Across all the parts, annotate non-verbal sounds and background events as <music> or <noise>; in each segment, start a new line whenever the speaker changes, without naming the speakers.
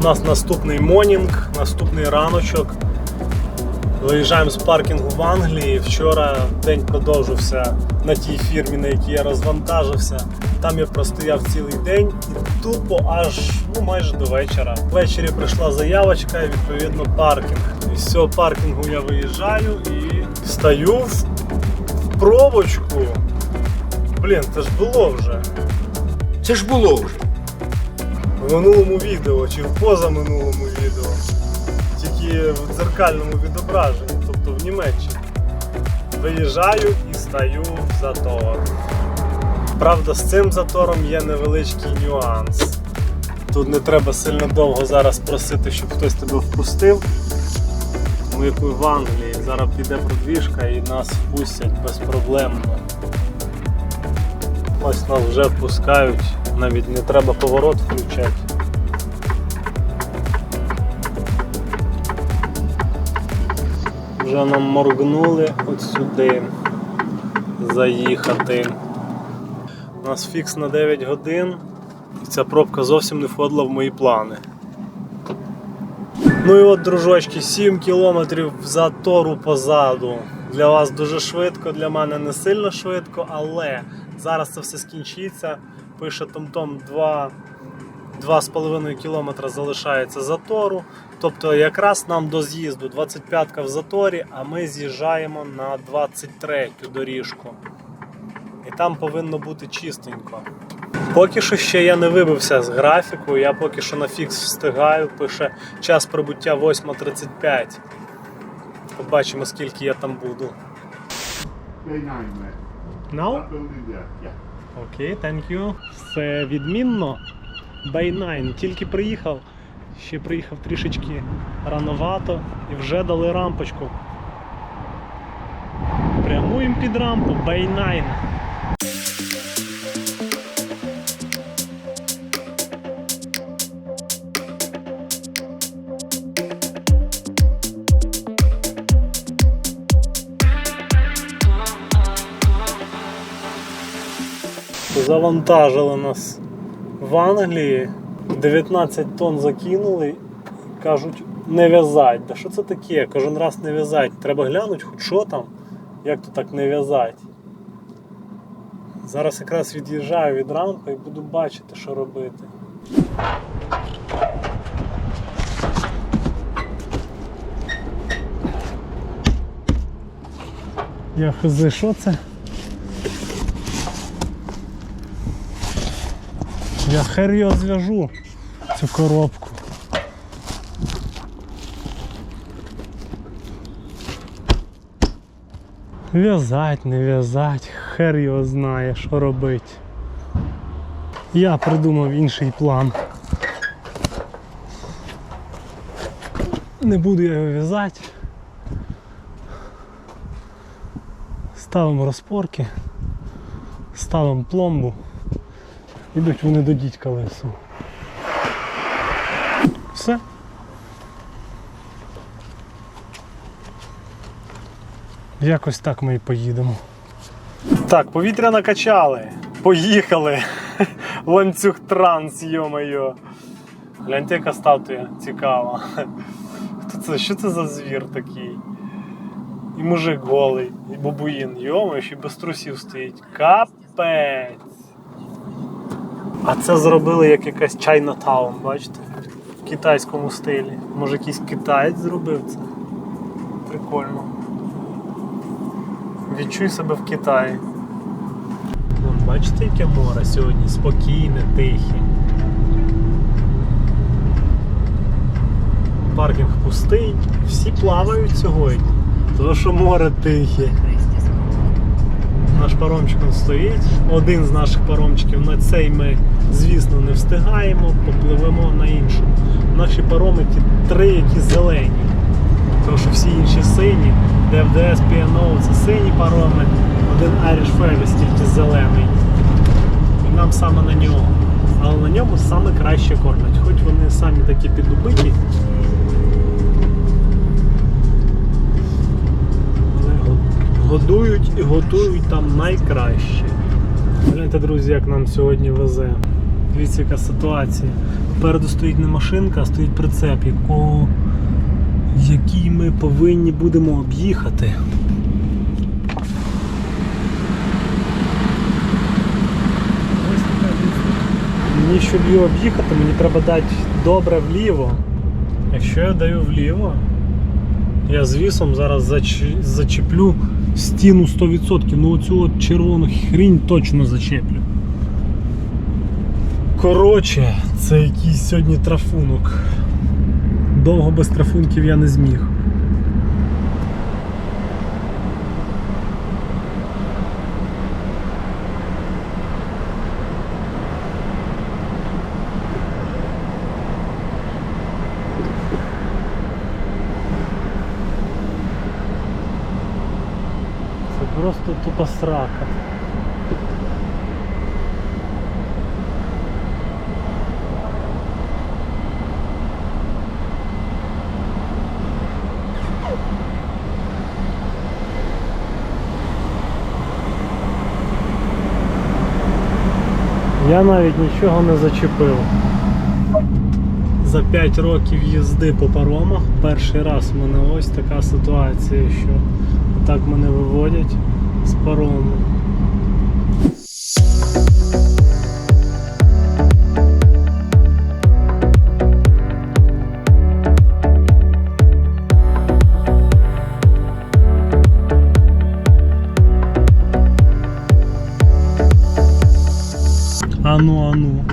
У нас наступний монінг, наступний раночок. Виїжджаємо з паркінгу в Англії. Вчора день продовжився на тій фірмі, на якій я розвантажився. Там я простояв цілий день і тупо аж ну, майже до вечора. Ввечері прийшла заявочка і відповідно паркінг. І з цього паркінгу я виїжджаю і стаю в пробочку. Блін, це ж було вже.
Це ж було вже.
Минулому відео чи в позаминулому відео. Тільки в дзеркальному відображенні, тобто в Німеччині. Виїжджаю і стаю в затор. Правда, з цим затором є невеличкий нюанс. Тут не треба сильно довго зараз просити, щоб хтось тебе впустив. Ми як в Англії, зараз піде продвіжка і нас впустять безпроблемно. Ось нас вже впускають, навіть не треба поворот включати. Вже нам моргнули от сюди заїхати. У нас фікс на 9 годин, і ця пробка зовсім не входила в мої плани. Ну і от, дружочки, 7 кілометрів затору позаду. Для вас дуже швидко, для мене не сильно швидко, але зараз це все скінчиться. Пише Том-Том 2 2,5 кілометра залишається затору. Тобто якраз нам до з'їзду 25-ка в заторі, а ми з'їжджаємо на 23-ю доріжку. І там повинно бути чистенько. Поки що ще я не вибився з графіку, я поки що на фікс встигаю, пише час прибуття 8.35. Побачимо, скільки я там буду. Now? Окей, thank you. Все відмінно. Bay 9. Тільки приїхав. Ще приїхав трішечки рановато і вже дали рампочку. Прямуємо під рампу Bay Завантажили нас в Англії. 19 тонн закинули. Кажуть, не в'язать. Да що це таке? Кожен раз не в'язать. Треба глянути, хоч що там, як то так не в'язать. Зараз якраз від'їжджаю від рампи і буду бачити, що робити. Я хз, що це? Я хер його зв'яжу цю коробку. В'язать, не в'язать, хер його знає, що робить. Я придумав інший план. Не буду я його в'язати. Ставимо розпорки, ставимо пломбу. Ідуть вони до дідька лесу. Все. Якось так ми і поїдемо. Так, повітря накачали. Поїхали. <laughs> Ланцюг транс, йо-моє. Гляньте, яка статуя цікава. Хто це? Що це за звір такий? І мужик голий, і бабуїн, йомо, ще без трусів стоїть. Капець. А це зробили як якась Чайнатаун, бачите? В китайському стилі. Може якийсь китаєць зробив це? Прикольно. Відчуй себе в Китаї. Вон, бачите, яке море сьогодні спокійне, тихе. Паркінг пустий, всі плавають сьогодні, тому що море тихе. Наш паромчик стоїть. Один з наших паромчиків на цей ми, звісно, не встигаємо, попливемо на іншому. Наші пароми ті три, які зелені. Тому що всі інші сині. DFDS, P&O це сині пароми, один Irish Ferries тільки зелений. І нам саме на нього. Але на ньому саме краще кормять. Хоч вони самі такі підубиті. але го- Годують і готують там найкраще. Гляньте, друзі, як нам сьогодні везе. Дивіться, яка ситуація. Попереду стоїть не машинка, а стоїть прицеп, якого, який ми повинні будемо об'їхати. Мені, щоб його об'їхати, мені треба дати добре вліво. Якщо я даю вліво, я з вісом зараз зач- зачеплю стіну 100%. Ну оцю от червону хрінь точно зачеплю. Коротше, це якийсь сьогодні трафунок. Довго без трафунків я не зміг. Це просто тупо срака. Я навіть нічого не зачепив. За 5 років їзди по паромах перший раз в мене ось така ситуація, що так мене виводять з парому. Ану, ану.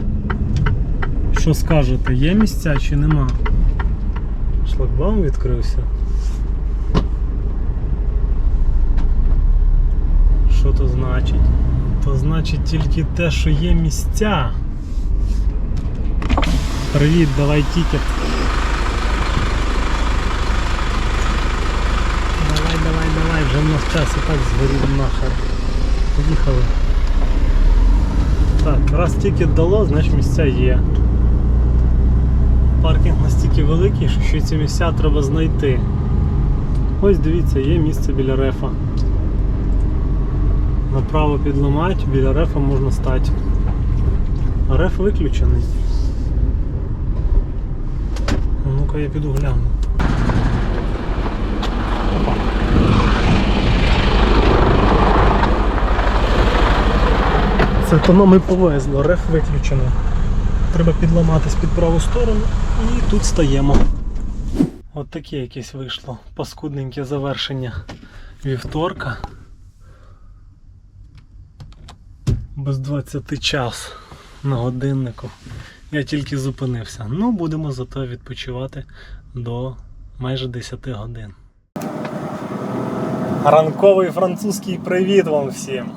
Що скажете, є місця чи нема? Шлагбаум відкрився. Що то значить? То значить тільки те, що є місця. Привіт, давай тікет. Давай, давай, давай, вже в нас час і так згорів нахер. Поїхали. Так, раз тікет дало, значить місця є. Паркінг настільки великий, що ці місця треба знайти. Ось дивіться, є місце біля рефа. Направо підламати, біля рефа можна стати. Реф виключений. Ну-ка я піду гляну. Це то нам і повезло, реф виключено. Треба підламатись під праву сторону і тут стаємо. От таке якесь вийшло паскудненьке завершення вівторка. Без 20 час на годиннику. Я тільки зупинився. Ну, будемо зато відпочивати до майже 10 годин. Ранковий французький привіт вам всім!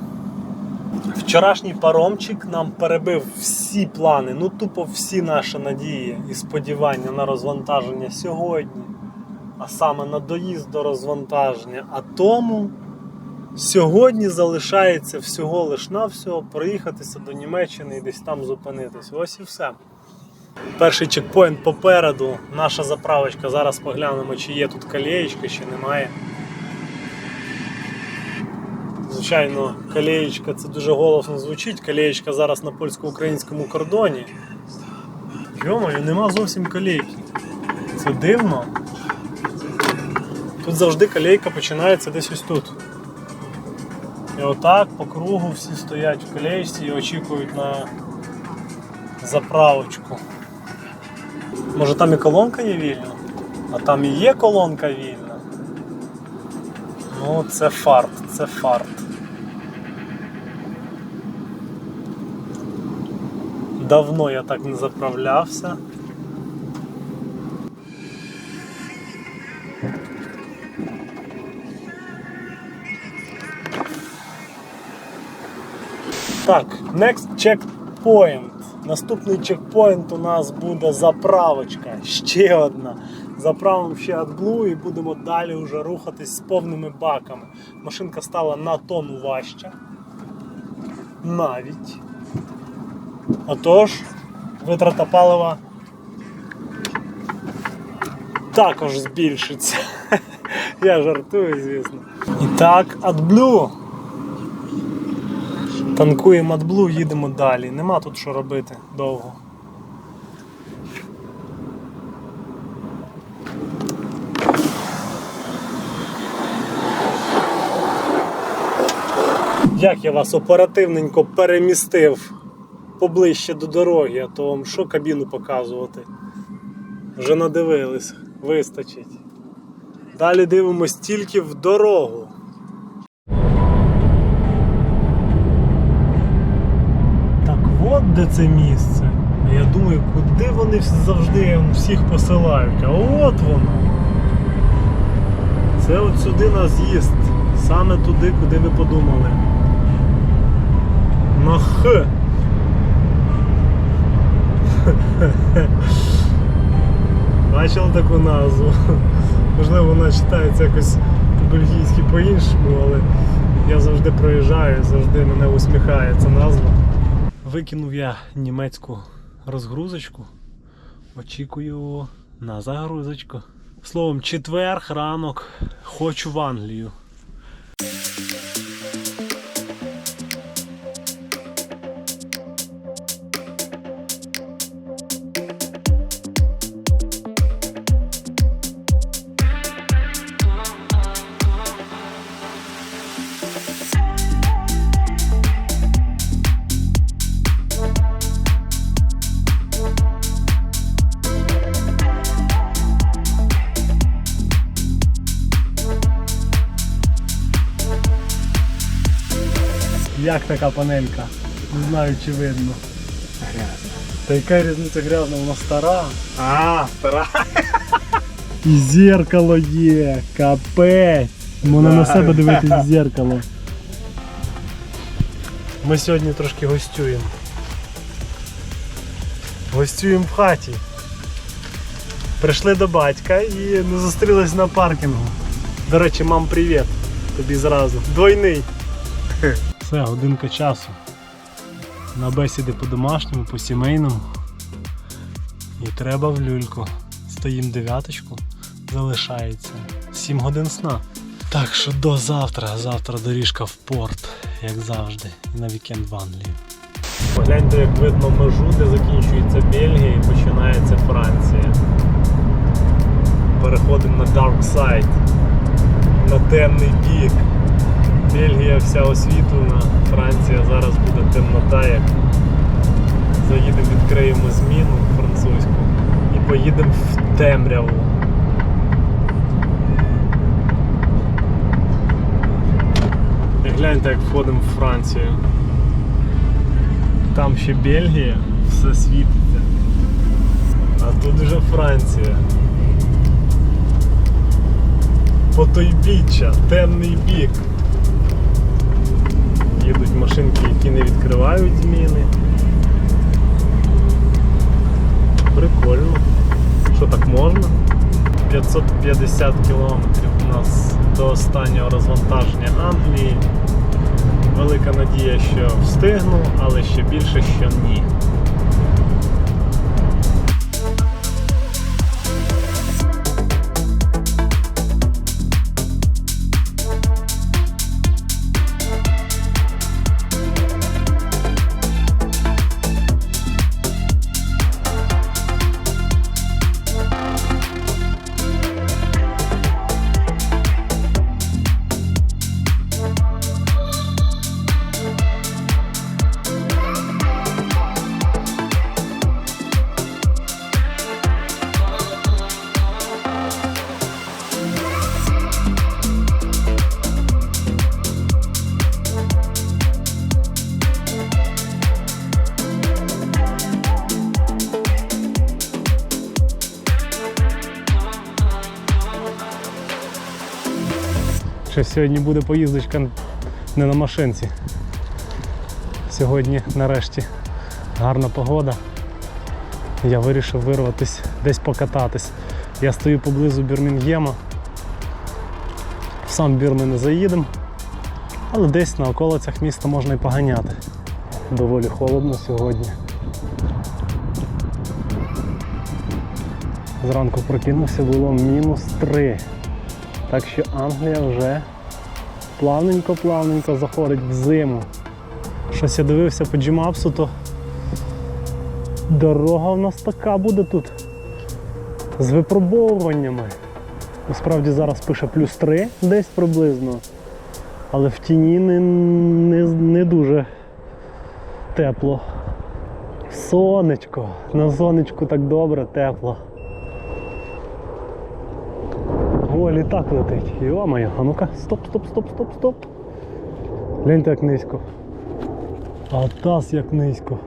Вчорашній паромчик нам перебив всі плани, ну тупо всі наші надії і сподівання на розвантаження сьогодні, а саме на доїзд до розвантаження. А тому сьогодні залишається всього лиш навсього проїхатися до Німеччини і десь там зупинитись. Ось і все. Перший чекпоінт попереду, наша заправочка. Зараз поглянемо, чи є тут калієчка, чи немає. Звичайно, калеєчка це дуже голосно звучить. Калеєчка зараз на польсько-українському кордоні. Йомаю, нема зовсім калейки. Це дивно. Тут завжди калейка починається десь ось тут. І отак по кругу всі стоять в калеєчці і очікують на заправочку. Може там і колонка є вільна? А там і є колонка вільна. Ну, це фарт, це фарт. Давно я так не заправлявся. Так, next checkpoint. Наступний чекпоінт у нас буде заправочка. Ще одна. Заправимо ще AdBlue і будемо далі вже рухатись з повними баками. Машинка стала на тонну важча. Навіть. Отож, витрата палива також збільшиться. <laughs> Я жартую, звісно. І так, AdBlue. Танкуємо AdBlue, їдемо далі. Нема тут що робити довго. Як я вас оперативненько перемістив поближче до дороги, а то вам що кабіну показувати? Вже надивились, вистачить. Далі дивимось тільки в дорогу. Так от де це місце. Я думаю, куди вони завжди всіх посилають. А от воно. Це от сюди на з'їзд. Саме туди, куди ви подумали. На Х. <laughs> Бачили таку назву. Можливо, вона читається якось по-бельгійськи по-іншому, але я завжди проїжджаю, завжди мене усміхає ця назва. Викинув я німецьку розгрузочку. Очікую на загрузочку. Словом, четвер ранок, хочу в Англію. Як така панелька? Не знаю, чи видно. Та яка різниця грязна, вона стара. А, стара. І зеркало є. Капець. Можна на себе дивитись в зеркало. Ми сьогодні трошки гостюємо. Гостюємо в хаті. Прийшли до батька і не зустрілись на паркінгу. До речі, мам, привіт. Тобі зразу. Двойний. Все, годинка часу. На бесіди по-домашньому, по-сімейному. І треба в люльку. Стоїм дев'яточку, залишається 7 годин сна. Так що до завтра. Завтра доріжка в порт, як завжди, і на вікенд в Англію. Погляньте, як видно межу, де закінчується Бельгія і починається Франція. Переходимо на Dark Side, на темний бік. Бельгія вся освітлена, Франція зараз буде темнота, як заїдемо, відкриємо зміну французьку і поїдемо в темряву. І гляньте, як входимо в Францію. Там ще Бельгія, все світиться. А тут вже Франція. Потойбіччя, темний бік. Їдуть машинки, які не відкривають зміни. Прикольно. Що так можна? 550 кілометрів у нас до останнього розвантаження Англії. Велика надія, що встигну, але ще більше, що ні. Що сьогодні буде поїздочка не на машинці. Сьогодні нарешті гарна погода. Я вирішив вирватися десь покататись. Я стою поблизу Бірмінгема. В сам бір ми не заїдемо, але десь на околицях міста можна і поганяти. Доволі холодно сьогодні. Зранку прокинувся, було мінус 3. Так що Англія вже плавненько-плавненько заходить в зиму. Щось я дивився по Gmapsу, то дорога в нас така буде тут. З випробовуваннями. Насправді зараз пише плюс 3 десь приблизно. Але в тіні не, не, не дуже тепло. Сонечко. На сонечку так добре, тепло. О, літак летить. Йо-моє, а ну-ка, стоп, стоп, стоп, стоп, стоп. Гляньте як низько. А таз як низько.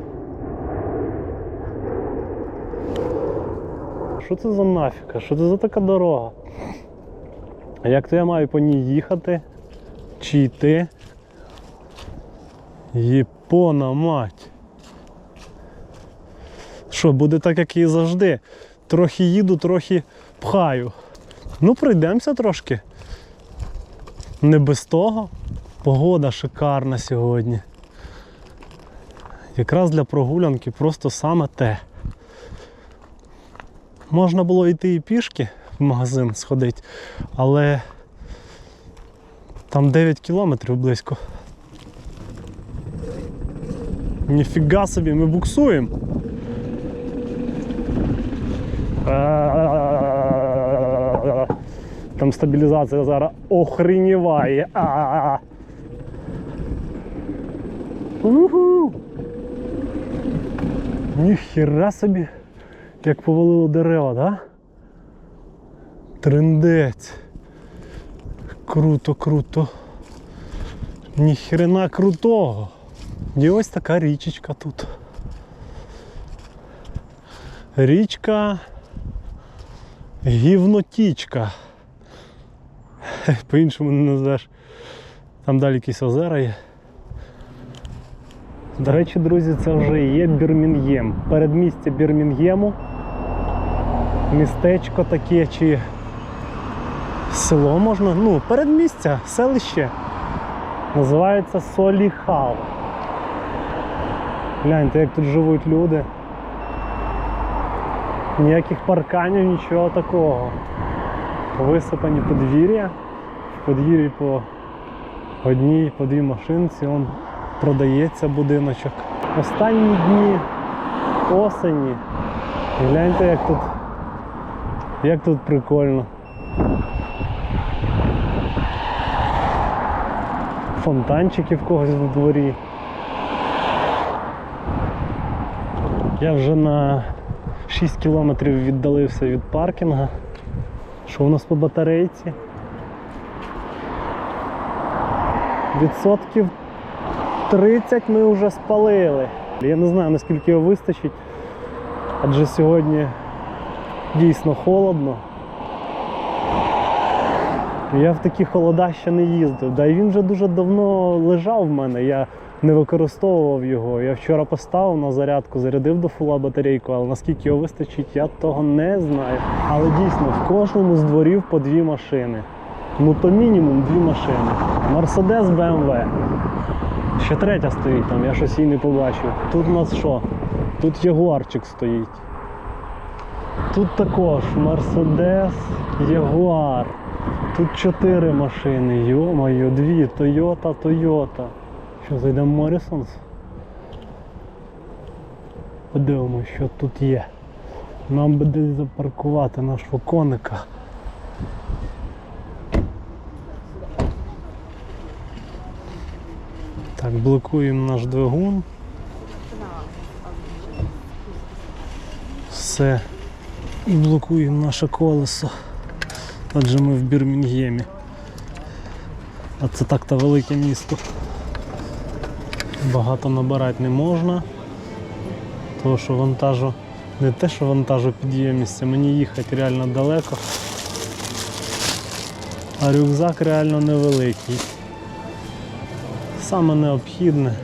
Що це за нафіка? Що це за така дорога? А як то я маю по ній їхати? Чи йти? Єпона мать. Що, буде так, як і завжди. Трохи їду, трохи пхаю. Ну, пройдемося трошки. Не без того. Погода шикарна сьогодні. Якраз для прогулянки просто саме те. Можна було йти і пішки в магазин сходити, але там 9 кілометрів близько. Ніфіга собі, ми буксуємо. Там стабілізація зараз охреніває. А-а-а. Уху! Ніхіра собі, як повалило дерева, да? Трендець. Круто, круто. Ніхрена крутого. І ось така річечка тут. Річка гівнотічка. <laughs> По-іншому не назвеш. Там далі якісь озера є. До речі, друзі, це вже є Бірмінгем. Передмістя Бірмінгему. Містечко таке чи село можна. Ну, передмістя, селище. Називається Соліхал. Гляньте, як тут живуть люди. Ніяких парканів, нічого такого. Висипані подвір'я. В подвір'ї по одній, по дві машинці. Он продається будиночок. Останні дні осені. Гляньте, як тут, як тут прикольно. Фонтанчики в когось в дворі. Я вже на 6 кілометрів віддалився від паркінга. Що у нас по батарейці? Відсотків 30 ми вже спалили. Я не знаю наскільки його вистачить, адже сьогодні дійсно холодно. Я в такі холода ще не їздив. Да і він вже дуже давно лежав в мене. Я не використовував його. Я вчора поставив на зарядку, зарядив до фула батарейку, але наскільки його вистачить, я того не знаю. Але дійсно в кожному з дворів по дві машини. Ну то мінімум дві машини. Мерседес, БМВ. Ще третя стоїть там, я щось її не побачив. Тут у нас що? Тут Ягуарчик стоїть. Тут також Мерседес, Ягуар. Тут чотири машини, йо-моє, дві, Тойота, Тойота. Що, зайдемо в Морісонс? Подивимось, що тут є. Нам би десь запаркувати нашого коника. Так, блокуємо наш двигун. Все. І блокуємо наше колесо. Адже ми в Бірмінгемі. А це так-то велике місто. Багато набирати не можна. Тому що вантажу, не те, що вантажу підємність, мені їхати реально далеко. А рюкзак реально невеликий. Саме необхідне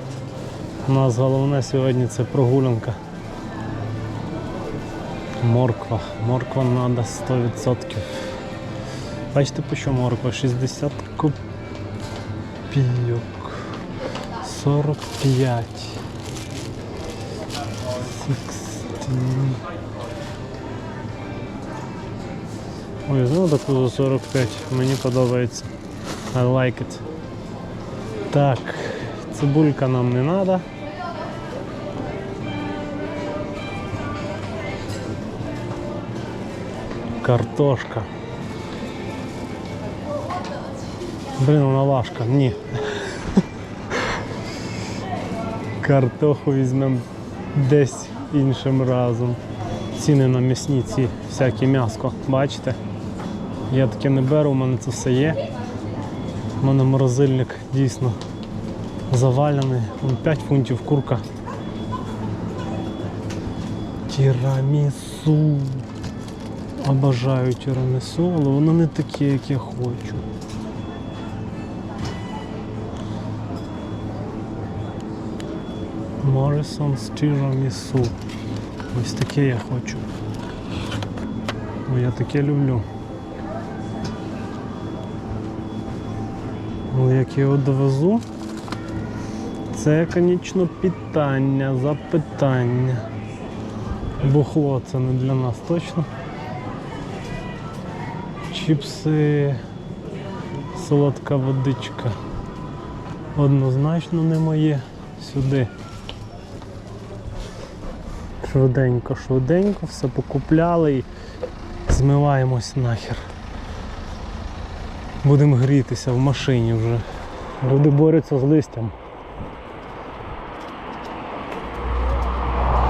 У нас головне сьогодні це прогулянка. Морква. Морква треба 100%. Бачите, по що морква? 60 копійок. 45. 16. Ой, знову таку за 45. Мені подобається. I like it. Так, цибулька нам не треба. Картошка. Блін, вона важка. Ні. Картоху візьмемо десь іншим разом. Ціни на м'ясні ці всякі м'яско. Бачите? Я таке не беру, у мене це все є. У мене морозильник дійсно завалений. Вон 5 фунтів курка. Тірамісу. Обожаю тірамісу, але воно не таке, як я хочу. Morrison's тірамісу. Ось таке я хочу. Бо я таке люблю. Але як я його довезу, це, звісно, питання, запитання. Бухло це не для нас точно. Чіпси, солодка водичка. Однозначно не моє. Сюди. Швиденько, швиденько, все покупляли і змиваємось нахер. Будемо грітися в машині вже. Люди борються з листям.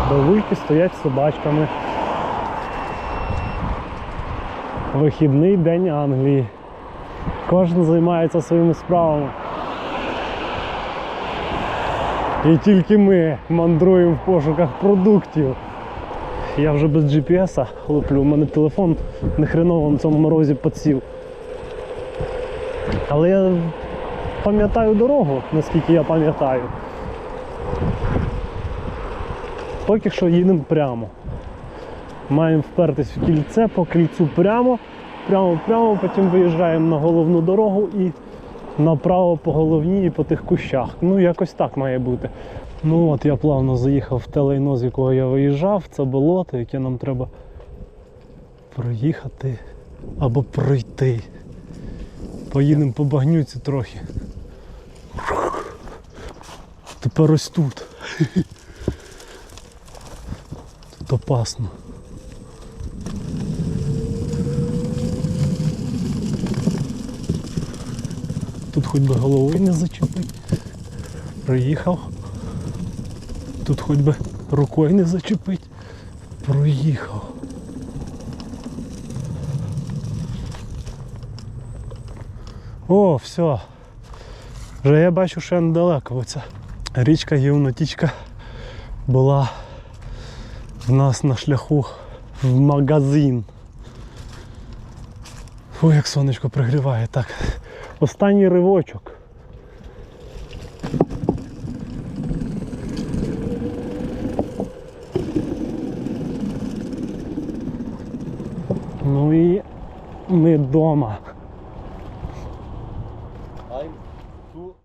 Бавульки стоять собачками. Вихідний день Англії. Кожен займається своїми справами. І тільки ми мандруємо в пошуках продуктів. Я вже без GPS луплю, у мене телефон нехреново на цьому морозі підсів. Але я пам'ятаю дорогу, наскільки я пам'ятаю. Поки що їдемо прямо. Маємо впертись в кільце по кільцю прямо, прямо, прямо, потім виїжджаємо на головну дорогу і направо по головній і по тих кущах. Ну, якось так має бути. Ну от я плавно заїхав в те лайно, з якого я виїжджав, це болото, яке нам треба проїхати або пройти. Поїдемо по багнюці трохи. Тепер ось тут. <laughs> Тут опасно. Тут хоч би головою не зачепить. Проїхав. Тут хоч би рукою не зачепить. Проїхав. О, все. Вже я бачу, що я недалеко. Оця річка Євнотічка була в нас на шляху в магазин. Фу, як сонечко пригріває. Так. Останній ривочок. Ну і ми вдома.